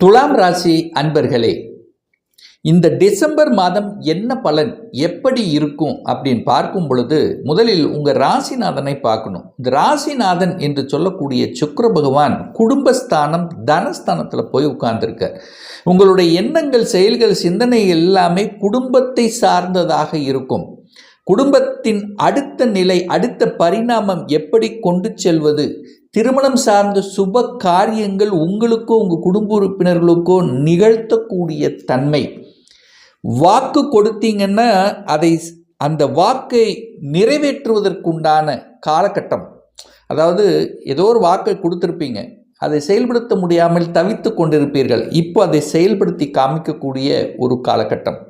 துலாம் ராசி அன்பர்களே இந்த டிசம்பர் மாதம் என்ன பலன் எப்படி இருக்கும் அப்படின்னு பார்க்கும் பொழுது முதலில் உங்கள் ராசிநாதனை பார்க்கணும். இந்த ராசிநாதன் என்று சொல்லக்கூடிய சுக்கர பகவான் குடும்பஸ்தானம் தனஸ்தானத்தில் போய் உட்கார்ந்துருக்கார். உங்களுடைய எண்ணங்கள் செயல்கள் சிந்தனை எல்லாமே குடும்பத்தை சார்ந்ததாக இருக்கும். குடும்பத்தின் அடுத்த நிலை அடுத்த பரிணாமம் எப்படி கொண்டு செல்வது? திருமணம் சார்ந்த சுப காரியங்கள் உங்களுக்கோ உங்கள் குடும்ப உறுப்பினர்களுக்கோ நிகழ்த்தக்கூடிய தன்மை. வாக்கு கொடுத்தீங்கன்னா அதை அந்த வாக்கை நிறைவேற்றுவதற்குண்டான காலகட்டம். அதாவது ஏதோ ஒரு வாக்கை கொடுத்துருப்பீங்க. அதை செயல்படுத்த முடியாமல் தவித்து கொண்டிருப்பீர்கள். இப்போ அதை செயல்படுத்தி காமிக்கக்கூடிய ஒரு காலகட்டம்.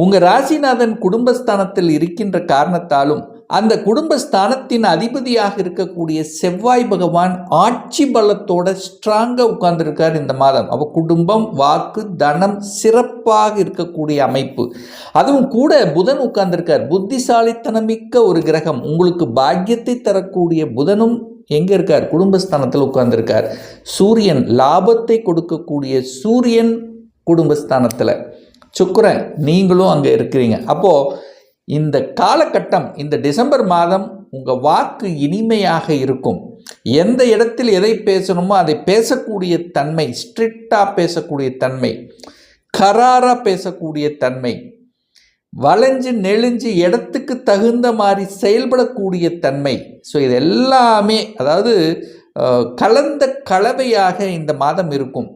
உங்கள் ராசிநாதன் குடும்பஸ்தானத்தில் இருக்கின்ற காரணத்தாலும் அந்த குடும்பஸ்தானத்தின் அதிபதியாக இருக்கக்கூடிய செவ்வாய் பகவான் ஆட்சி பலத்தோட ஸ்ட்ராங்காக உட்கார்ந்துருக்கார் இந்த மாதம். அவ குடும்பம் வாக்கு தனம் சிறப்பாக இருக்கக்கூடிய அமைப்பு. அதுவும் கூட புதன் உட்கார்ந்துருக்கார். புத்திசாலித்தனமிக்க ஒரு கிரகம். உங்களுக்கு பாக்கியத்தை தரக்கூடிய புதனும் எங்கே இருக்கார்? குடும்பஸ்தானத்தில் உட்கார்ந்துருக்கார். சூரியன் லாபத்தை கொடுக்கக்கூடிய சூரியன் குடும்பஸ்தானத்தில். சுக்கரன் நீங்களும் அங்கே இருக்கிறீங்க. அப்போது இந்த காலகட்டம் இந்த டிசம்பர் மாதம் உங்கள் வாக்கு இனிமையாக இருக்கும். எந்த இடத்தில் எதை பேசணுமோ அதை பேசக்கூடிய தன்மை ஸ்ட்ரிக்டாக பேசக்கூடிய தன்மை கராராக பேசக்கூடிய தன்மை வளைஞ்சு நெளிஞ்சு இடத்துக்கு தகுந்த மாதிரி செயல்படக்கூடிய தன்மை. ஸோ இது எல்லாமே அதாவது கலந்த கலவையாக இந்த மாதம் இருக்கும்.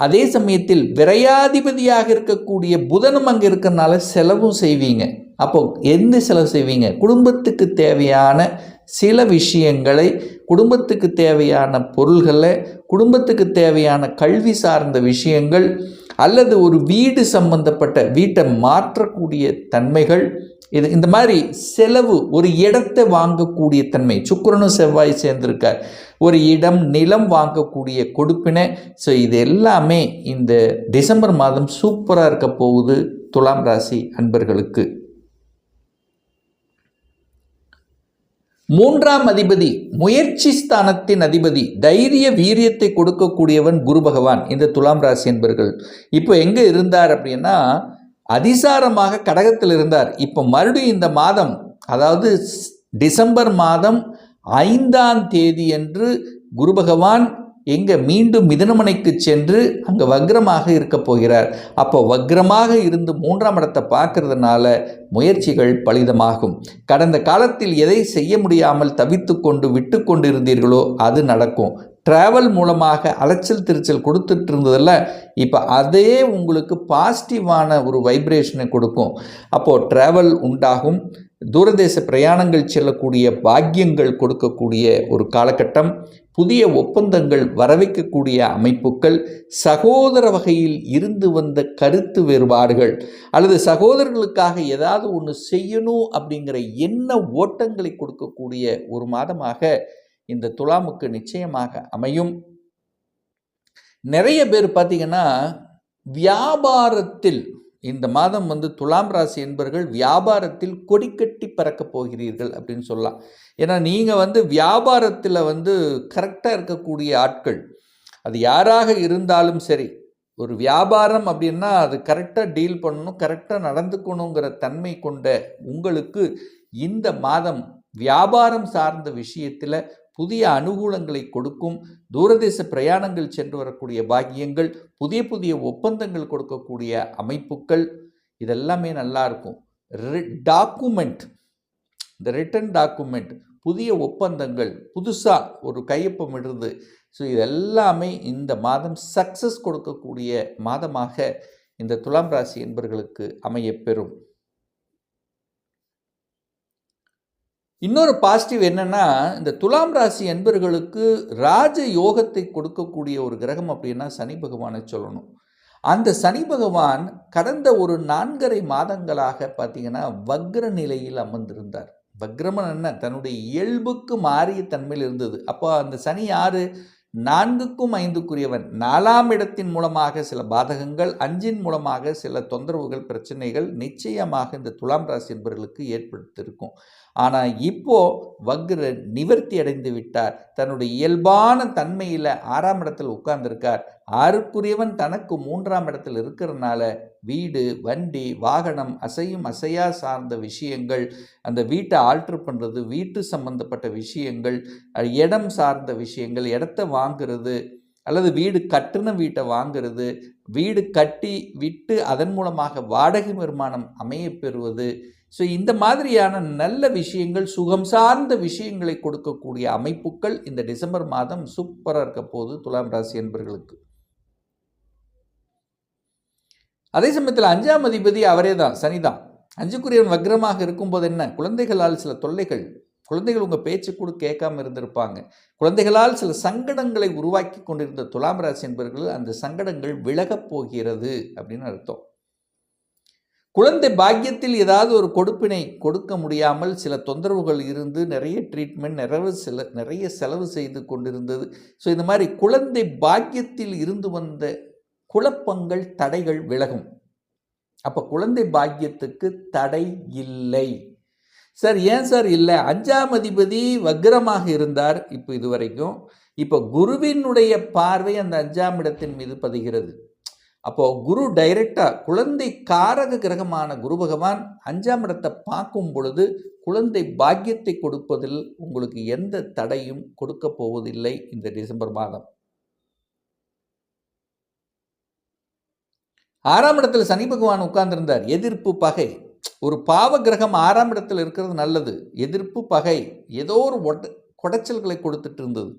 அதே சமயத்தில் விரையாதிபதியாக இருக்கக்கூடிய புதனும் அங்கே இருக்கிறனால செலவும் செய்வீங்க. அப்போ எந்த செலவு செய்வீங்க? குடும்பத்துக்கு தேவையான சில விஷயங்களை குடும்பத்துக்கு தேவையான பொருள்களை குடும்பத்துக்கு தேவையான கல்வி சார்ந்த விஷயங்கள் அல்லது ஒரு வீடு சம்பந்தப்பட்ட வீட்டை மாற்றக்கூடிய தன்மைகள் இது இந்த மாதிரி செலவு ஒரு இடத்தை வாங்கக்கூடிய தன்மை. சுக்கரனும் செவ்வாய் சேர்ந்திருக்கார். ஒரு இடம் நிலம் வாங்கக்கூடிய கொடுப்பினை. ஸோ இது எல்லாமே இந்த டிசம்பர் மாதம் சூப்பராக இருக்க போகுது துலாம் ராசி அன்பர்களுக்கு. மூன்றாம் அதிபதி முயற்சி ஸ்தானத்தின் அதிபதி தைரிய வீரியத்தை கொடுக்கக்கூடியவன் குரு பகவான் இந்த துலாம் ராசி என்பர்கள் இப்போ எங்கே இருந்தார் அப்படின்னா அதிசாரமாக கடகத்தில் இருந்தார். இப்போ மறுபடியும் இந்த மாதம் அதாவது டிசம்பர் மாதம் ஐந்தாம் தேதி என்று குரு பகவான் எங்கே மீண்டும் மிதனமனைக்கு சென்று அங்கே வக்ரமாக இருக்க போகிறார். அப்போ வக்ரமாக இருந்து மூன்றாம் இடத்தை பார்க்கறதுனால முயற்சிகள் பலிதமாகும். கடந்த காலத்தில் எதை செய்ய முடியாமல் தவித்து கொண்டு விட்டு கொண்டு இருந்தீர்களோ அது நடக்கும். ட்ராவல் மூலமாக அலைச்சல் திருச்சல் கொடுத்துட்டு இருந்ததில்ல இப்போ அதே உங்களுக்கு பாசிட்டிவான ஒரு வைப்ரேஷனை கொடுக்கும். அப்போது ட்ராவல் உண்டாகும். தூரதேச பிரயாணங்கள் செல்லக்கூடிய பாக்கியங்கள் கொடுக்கக்கூடிய ஒரு காலகட்டம். புதிய ஒப்பந்தங்கள் வரவைக்கக்கூடிய அமைப்புகள். சகோதர வகையில் இருந்து வந்த கருத்து வேறுபாடுகள். அல்லது சகோதரர்களுக்காக ஏதாவது ஒன்று செய்யணும் அப்படிங்கிற எண்ண ஓட்டங்களை கொடுக்கக்கூடிய ஒரு மாதமாக இந்த துலாமுக்கு நிச்சயமாக அமையும். நிறைய பேர் பார்த்திங்கன்னா வியாபாரத்தில் இந்த மாதம் வந்து துலாம் ராசி என்பர்கள் வியாபாரத்தில் கொடிக்கட்டி பறக்கப் போகிறீர்கள் அப்படின்னு சொல்லலாம். ஏன்னா நீங்கள் வந்து வியாபாரத்தில் வந்து கரெக்டாக இருக்கக்கூடிய ஆட்கள். அது யாராக இருந்தாலும் சரி ஒரு வியாபாரம் அப்படின்னா அது கரெக்டாக டீல் பண்ணணும் கரெக்டாக நடந்துக்கணுங்கிற தன்மை கொண்ட உங்களுக்கு இந்த மாதம் வியாபாரம் சார்ந்த விஷயத்தில் புதிய அனுகூலங்களை கொடுக்கும் தூரதேச பிரயாணங்கள் சென்று வரக்கூடிய பாக்கியங்கள் புதிய புதிய ஒப்பந்தங்கள் கொடுக்கக்கூடிய அமைப்புகள் இதெல்லாமே நல்லா இருக்கும். டாக்குமெண்ட் இந்த ரிட்டன் டாக்குமெண்ட் புதிய ஒப்பந்தங்கள் புதுசாக ஒரு கையொப்பம் இடுறது. ஸோ இதெல்லாமே இந்த மாதம் சக்ஸஸ் கொடுக்கக்கூடிய மாதமாக இந்த துலாம் ராசி என்பர்களுக்கு அமையப்பெறும் இன்னொரு பாசிட்டிவ் என்னென்னா இந்த துலாம் ராசி என்பர்களுக்கு ராஜ யோகத்தை கொடுக்கக்கூடிய ஒரு கிரகம் அப்படின்னா சனி பகவானை சொல்லணும். அந்த சனி பகவான் கடந்த ஒரு நான்கரை மாதங்களாக பார்த்தீங்கன்னா வக்ர நிலையில் அமர்ந்திருந்தார். வக்ரமன் என்ன? தன்னுடைய இயல்புக்கு மாறிய தன்மையில் இருந்தது. அப்போ அந்த சனி யார்? நான்குக்கும் ஐந்துக்குரியவன். நாலாம் இடத்தின் மூலமாக சில பாதகங்கள் அஞ்சின் மூலமாக சில தொந்தரவுகள் பிரச்சனைகள் நிச்சயமாக இந்த துலாம் ராசி என்பவர்களுக்கு ஏற்படுத்தியிருக்கும். ஆனால் இப்போ வக்ர நிவர்த்தி அடைந்து விட்டார். தன்னுடைய இயல்பான தன்மையில் ஆறாம் இடத்தில் உட்கார்ந்திருக்கார். ஆறுக்குரியவன் தனக்கு மூன்றாம் இடத்தில் இருக்கிறதுனால வீடு வண்டி வாகனம் அசையும் அசையா சார்ந்த விஷயங்கள் அந்த வீட்டை ஆல்ட்ரு பண்ணுறது வீட்டு சம்பந்தப்பட்ட விஷயங்கள் இடம் சார்ந்த விஷயங்கள் இடத்த வாங்குறது அல்லது வீடு கட்டின வீட்டை வாங்கிறது வீடு கட்டி விட்டு அதன் மூலமாக வாடகை வருமானம் அமைய பெறுவது ஸோ இந்த மாதிரியான நல்ல விஷயங்கள் சுகம் சார்ந்த விஷயங்களை கொடுக்கக்கூடிய அமைப்புகள் இந்த டிசம்பர் மாதம் சூப்பராக இருக்க போது துலாம் ராசி என்பர்களுக்கு அதே சமயத்தில் அஞ்சாம் அதிபதி அவரே தான் சனிதான் அஞ்சுக்குரியவன் வக்ரமாக இருக்கும்போது என்ன? குழந்தைகளால் சில தொல்லைகள் குழந்தைகள் உங்கள் பேச்சு கூட கேட்காம இருந்திருப்பாங்க. குழந்தைகளால் சில சங்கடங்களை உருவாக்கி கொண்டிருந்த துலாம் ராசி என்பவர்கள் அந்த சங்கடங்கள் விலகப் போகிறது அப்படின்னு அர்த்தம். குழந்தை பாக்கியத்தில் ஏதாவது ஒரு கொடுப்பினை கொடுக்க முடியாமல் சில தொந்தரவுகள் இருந்து நிறைய ட்ரீட்மெண்ட் நிறைய செல நிறைய செலவு செய்து கொண்டிருந்தது. ஸோ இந்த மாதிரி குழந்தை பாக்கியத்தில் இருந்து வந்த குழப்பங்கள் தடைகள் விலகும். அப்போ குழந்தை பாக்கியத்துக்கு தடை இல்லை. சார் ஏன் சார் இல்லை? அஞ்சாம் அதிபதி வக்ரமாக இருந்தார் இப்போ இது வரைக்கும் இப்போ குருவினுடைய பார்வை அந்த அஞ்சாம் இடத்தின் மீது பதிகிறது. அப்போது குரு டைரக்டாக குழந்தை காரக கிரகமான குரு பகவான் அஞ்சாம் இடத்தை பார்க்கும் பொழுது குழந்தை பாக்கியத்தை கொடுப்பதில் உங்களுக்கு எந்த தடையும் கொடுக்க போவதில்லை இந்த டிசம்பர் மாதம். ஆறாம் இடத்துல சனி பகவான் உட்கார்ந்திருந்தார். எதிர்ப்பு பகை. ஒரு பாவ கிரகம் ஆறாம் இடத்தில் இருக்கிறது நல்லது. எதிர்ப்பு பகை. ஏதோ ஒரு ஒட்ட குடைச்சல்களை கொடுத்துட்டு இருந்தது.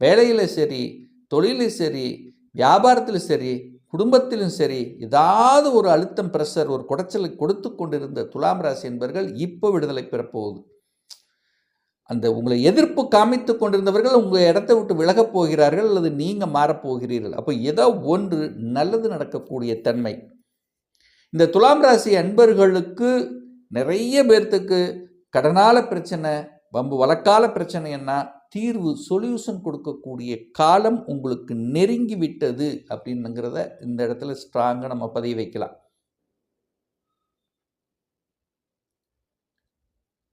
வேலையில் சரி தொழிலும் சரி வியாபாரத்திலும் சரி குடும்பத்திலும் சரி ஏதாவது ஒரு அழுத்தம் ப்ரெஷர் ஒரு குடைச்சலை கொடுத்து கொண்டிருந்த துலாம் ராசி என்பவர்கள் இப்போ விடுதலை பெறப்போகுது. அந்த உங்களை எதிர்ப்பு காமித்து கொண்டிருந்தவர்கள் உங்கள் இடத்தை விட்டு விலகப் போகிறார்கள் அல்லது நீங்கள் மாறப்போகிறீர்கள் அப்போ ஏதோ ஒன்று நல்லது நடக்கக்கூடிய தன்மை. இந்த துலாம் ராசி அன்பர்களுக்கு நிறைய பேர்த்துக்கு கடனால பிரச்சனை வம்பு வழக்கால பிரச்சனை என்ன? தீர்வு சொல்யூஷன் கொடுக்கக்கூடிய காலம் உங்களுக்கு நெருங்கி விட்டது அப்படின்னுங்கிறத இந்த இடத்துல ஸ்ட்ராங்காக நம்ம பதிய வைக்கலாம்.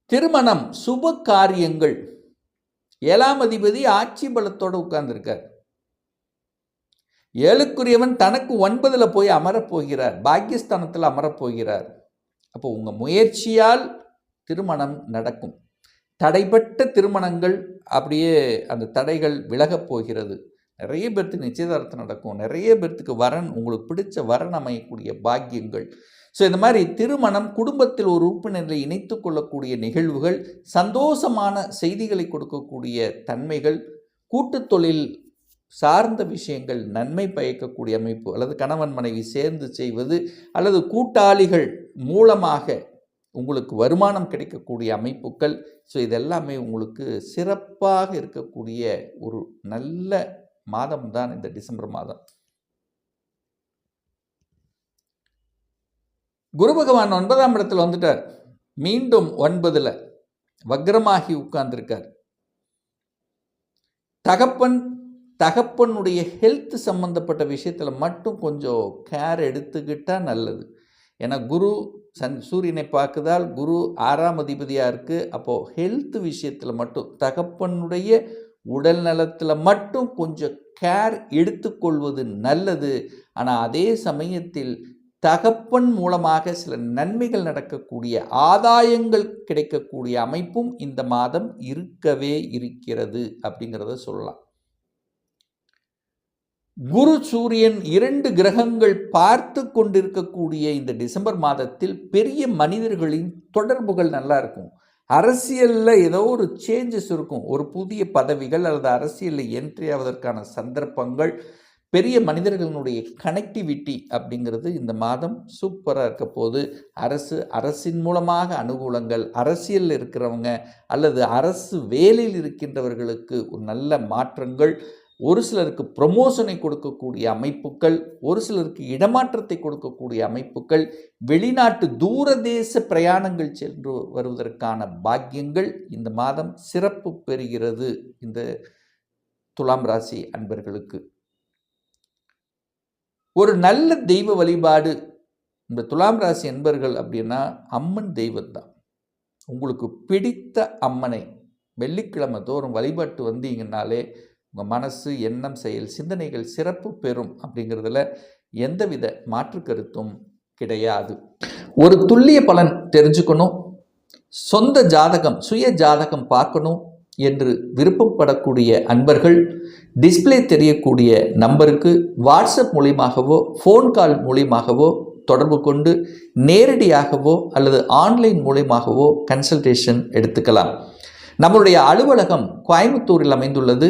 திருமணம் சுப காரியங்கள். ஏழாம் அதிபதி ஆட்சி பலத்தோடு உட்கார்ந்துருக்கார். ஏழுக்குரியவன் தனக்கு ஒன்பதில் போய் அமரப்போகிறார் பாக்கியஸ்தானத்தில் அமரப்போகிறார் அப்போ உங்கள் முயற்சியால் திருமணம் நடக்கும். தடைப்பட்ட திருமணங்கள் அப்படியே அந்த தடைகள் விலகப் போகிறது. நிறைய பேர்த்துக்கு நிச்சயதார்த்தம் நடக்கும். நிறைய பேர்த்துக்கு வரன் உங்களுக்கு பிடிச்ச வரன் அமையக்கூடிய பாக்கியங்கள். ஸோ இந்த மாதிரி திருமணம் குடும்பத்தில் ஒரு உறுப்பினர்களை இணைத்து கொள்ளக்கூடிய நிகழ்வுகள் சந்தோஷமான செய்திகளை கொடுக்கக்கூடிய தன்மைகள் கூட்டு தொழில் சார்ந்த விஷயங்கள் நன்மை பயக்கக்கூடிய அமைப்பு அல்லது கணவன் மனைவி சேர்ந்து செய்வது அல்லது கூட்டாளிகள் மூலமாக உங்களுக்கு வருமானம் கிடைக்கக்கூடிய அமைப்புகள். ஸோ இதெல்லாமே உங்களுக்கு சிறப்பாக இருக்கக்கூடிய ஒரு நல்ல மாதம் தான் இந்த டிசம்பர் மாதம். குரு பகவான் ஒன்பதாம் இடத்தில் வந்துட்டார். மீண்டும் ஒன்பதில் வக்ரமாகி உட்கார்ந்துருக்கார். தகப்பன் தகப்பனுடைய ஹெல்த் சம்மந்தப்பட்ட விஷயத்தில் மட்டும் கொஞ்சம் கேர் எடுத்துக்கிட்டால் நல்லது. ஏன்னா குரு சன் சூரியனை பார்க்குதால் குரு ஆறாம் அதிபதியாக இருக்குது அப்போது ஹெல்த் விஷயத்தில் மட்டும் தகப்பனுடைய உடல் நலத்தில் மட்டும் கொஞ்சம் கேர் எடுத்துக்கொள்வது நல்லது. ஆனால் அதே சமயத்தில் தகப்பன் மூலமாக சில நன்மைகள் நடக்கக்கூடிய ஆதாயங்கள் கிடைக்கக்கூடிய அமைப்பும் இந்த மாதம் இருக்கவே இருக்கிறது அப்படிங்கிறத சொல்லலாம். குரு சூரியன் இரண்டு கிரகங்கள் பார்த்து கொண்டிருக்கக்கூடிய இந்த டிசம்பர் மாதத்தில் பெரிய மனிதர்களின் தொடர்புகள் நல்லா இருக்கும். அரசியலில் ஏதோ ஒரு சேஞ்சஸ் இருக்கும். ஒரு புதிய பதவிகள் அல்லது அரசியலில் என்ட்ரி ஆவதற்கான சந்தர்ப்பங்கள் பெரிய மனிதர்களுடைய கனெக்டிவிட்டி அப்படிங்கிறது இந்த மாதம் சூப்பராக இருக்க போது அரசு அரசின் மூலமாக அனுகூலங்கள் அரசியலில் இருக்கிறவங்க அல்லது அரசு வேலையில் இருக்கின்றவர்களுக்கு ஒரு நல்ல மாற்றங்கள் ஒரு சிலருக்கு ப்ரொமோஷனை கொடுக்கக்கூடிய அமைப்புகள் ஒரு சிலருக்கு இடமாற்றத்தை கொடுக்கக்கூடிய அமைப்புகள் வெளிநாட்டு தூரதேச பிரயாணங்கள் சென்று வருவதற்கான பாக்கியங்கள் இந்த மாதம் சிறப்பு பெறுகிறது இந்த துலாம் ராசி அன்பர்களுக்கு. ஒரு நல்ல தெய்வ வழிபாடு இந்த துலாம் ராசி அன்பர்கள் அப்படின்னா அம்மன் தெய்வம்தான். உங்களுக்கு பிடித்த அம்மனை வெள்ளிக்கிழமை தோறும் வழிபாட்டு வந்தீங்கன்னாலே உங்கள் மனசு எண்ணம் செயல் சிந்தனைகள் சிறப்பு பெறும் அப்படிங்கிறதுல எந்தவித மாற்று கருத்தும் கிடையாது. ஒரு துல்லிய பலன் தெரிஞ்சுக்கணும். சொந்த ஜாதகம் சுய ஜாதகம் பார்க்கணும் என்று விருப்பப்படக்கூடிய அன்பர்கள் டிஸ்ப்ளே தெரியக்கூடிய நம்பருக்கு வாட்ஸ்அப் மூலியமாகவோ ஃபோன் கால் மூலியமாகவோ தொடர்பு கொண்டு நேரடியாகவோ அல்லது ஆன்லைன் மூலியமாகவோ கன்சல்டேஷன் எடுத்துக்கலாம். நம்மளுடைய அலுவலகம் கோயம்புத்தூரில் அமைந்துள்ளது.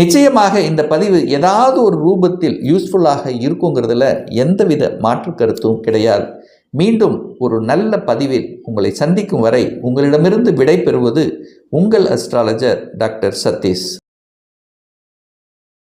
நிச்சயமாக இந்த பதிவு ஏதாவது ஒரு ரூபத்தில் யூஸ்ஃபுல்லாக இருக்குங்கிறதுல எந்தவித மாற்று கருத்தும் கிடையாது. மீண்டும் ஒரு நல்ல பதிவில் உங்களை சந்திக்கும் வரை உங்களிடமிருந்து விடை பெறுவது உங்கள் அஸ்ட்ராலஜர் டாக்டர் சதீஷ்.